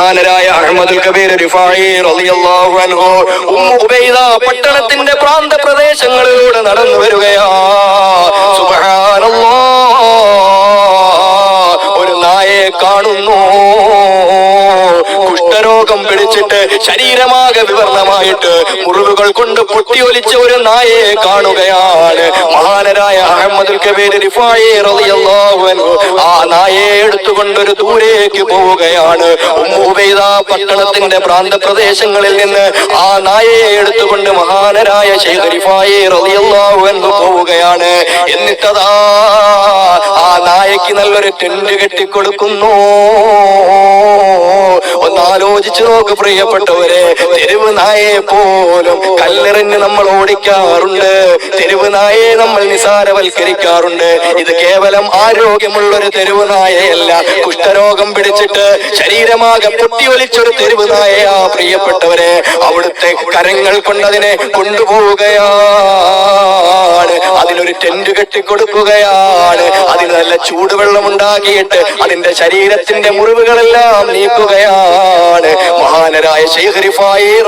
മഹാനരായ അഹമ്മദുൽ കബീർ പട്ടണത്തിന്റെ പ്രാന്ത പ്രദേശങ്ങളിലൂടെ നടന്നു വരികയാ. ഒരു നായെ കാണുന്നു. കുഷ്ഠരോഗം പിടിച്ചിട്ട് ശരീരമാകെ വിവർണമായിട്ട് മുറിവുകൾ കൊണ്ട് പൊട്ടിയൊലിച്ച ഒരു നായയെ കാണുകയാണ്. അഹമ്മദുൽ കബീർ ആ നായയെ എടുത്തുകൊണ്ട് ഒരു ദൂരേക്ക് പോവുകയാണ്. ഉമ്മു ഉബൈദ പട്ടണത്തിന്റെ പ്രാന്തപ്രദേശങ്ങളിൽ നിന്ന് ആ നായയെ എടുത്തുകൊണ്ട് മഹാനരായ പോവുകയാണ്. എന്നിട്ടതാ ആ നായക്ക് നല്ലൊരു ടെന്റ് കെട്ടിക്കൊടുക്കുന്നു. ആലോചിച്ചു നോക്ക് പ്രിയപ്പെട്ടവരെ തെരുവ് നായയെ പോലും കല്ലെറിഞ്ഞ് നമ്മൾ ഓടിക്കാറുണ്ട്. തെരുവ് നായയെ നമ്മൾ നിസാരവൽക്കരിക്കാറുണ്ട്. ഇത് കേവലം ആരോഗ്യമുള്ള ഒരു തെരുവ് നായയല്ല. കുഷ്ഠരോഗം പിടിച്ചിട്ട് ശരീരമാകെ പൊട്ടിയൊലിച്ചൊരു തെരുവ് നായയാ പ്രിയപ്പെട്ടവരെ. അവിടുത്തെ കരങ്ങൾ കൊണ്ടതിനെ കൊണ്ടുപോവുകയാണ്. അതിനൊരു ടെന്റ് കെട്ടിക്കൊടുക്കുകയാണ്. അതിന് നല്ല ചൂടുവെള്ളം ഉണ്ടാക്കിയിട്ട് അതിന്റെ ശരീരത്തിന്റെ മുറിവുകളെല്ലാം നീക്കുകയാണ്. മഹാനരായ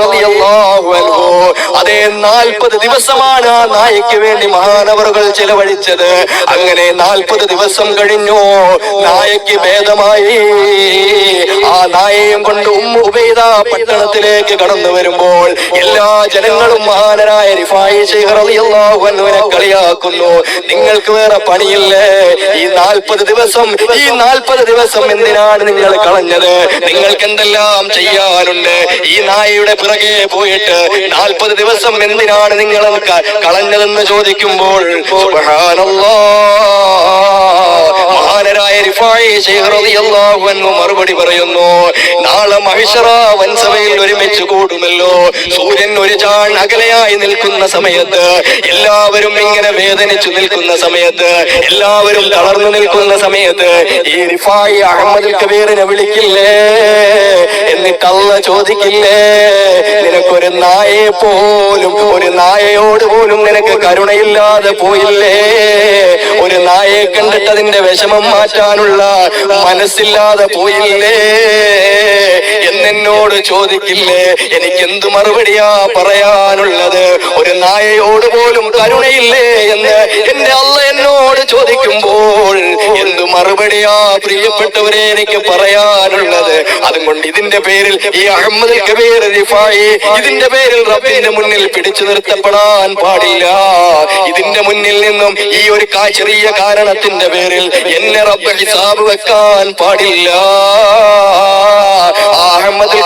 റളിയല്ലാഹു അൻഹു. അതേ നാൽപ്പത് ദിവസമാണ് ആ നായയ്ക്ക് വേണ്ടി മഹാനവറുകൾ ചെലവഴിച്ചത്. അങ്ങനെ നാൽപ്പത് ദിവസം കഴിഞ്ഞു. നായയ്ക്ക് ഭേദമായി. ആ നായയും കൊണ്ട് ഉമ്മ പട്ടണത്തിലേക്ക് കടന്നു വരുമ്പോൾ എല്ലാ ജനങ്ങളും മഹാനരായ റിഫായി ശൈഖ് റളിയല്ലാഹു അൻഹുവിനെ കളിയാക്കുന്നു. നിങ്ങൾക്ക് വേറെ പണിയില്ലേ? ഈ നാൽപ്പത് ദിവസം ഈ നാൽപ്പത് ദിവസം എന്തിനാണ് നിങ്ങൾ കളഞ്ഞത്? നിങ്ങൾക്ക് എന്തെല്ലാം ചെയ്യാനുണ്ട്. ഈ നായയുടെ പിറകെ പോയിട്ട് നാൽപ്പത് ദിവസം എന്തിനാണ് നിങ്ങൾ കളഞ്ഞതെന്ന് ചോദിക്കുമ്പോൾ മഹാനരായ മറുപടി പറയുന്നു നാളെ മഹിഷറ വൻസഭയിൽ ഒരുമിച്ച് കൂടുമല്ലോ. സൂര്യൻ ഒരു ചാൺ അകലെയായി നിൽക്കുന്ന സമയത്ത് എല്ലാവരും ഇങ്ങനെ വേദനിച്ചു നിൽക്കുന്ന സമയത്ത് എല്ലാവരും തളർന്നു നിൽക്കുന്ന സമയത്ത് ഈ റിഫായി അഹമ്മദ് കബീറിനെ വിളിക്കില്ലേ? എന്നിട്ട് അള്ള ചോദിക്കില്ലേ? നിനക്കൊരു നായെ പോലും ഒരു നായയോട് പോലും നിനക്ക് കരുണയില്ലാതെ പോയില്ലേ? ഒരു നായയെ കണ്ടിട്ട് അതിന്റെ വിഷമം മാറ്റാനുള്ള മനസ്സില്ലാതെ പോയില്ലേ? എന്നെന്നോട് ചോദിക്കില്ലേ? എനിക്ക് എന്ത് മറുപടിയാ പറയാനുള്ളത്? ഒരു നായയോട് പോലും കരുണയില്ലേ എന്ന് എന്റെ അല്ല എന്നോട് ചോദിക്കുമ്പോൾ എന്ത് മറുപടിയാ പ്രിയപ്പെട്ടവരെ എനിക്ക് പറയാനുള്ളത്? അതുകൊണ്ട് ഇതിന്റെ പേരിൽ ഈ അഹമ്മദ് ഇതിന്റെ പേരിൽ റബ്ബിന്റെ മുന്നിൽ പിടിച്ചു നിർത്തപ്പെടാൻ പാടില്ല. ഇതിന്റെ മുന്നിൽ നിന്നും ഈ ഒരു ചെറിയ കാരണത്തിന്റെ പേരിൽ എന്നെ റബ്ബ് ഹിസാബ് വെക്കാൻ പാടില്ല. അഹമ്മദ്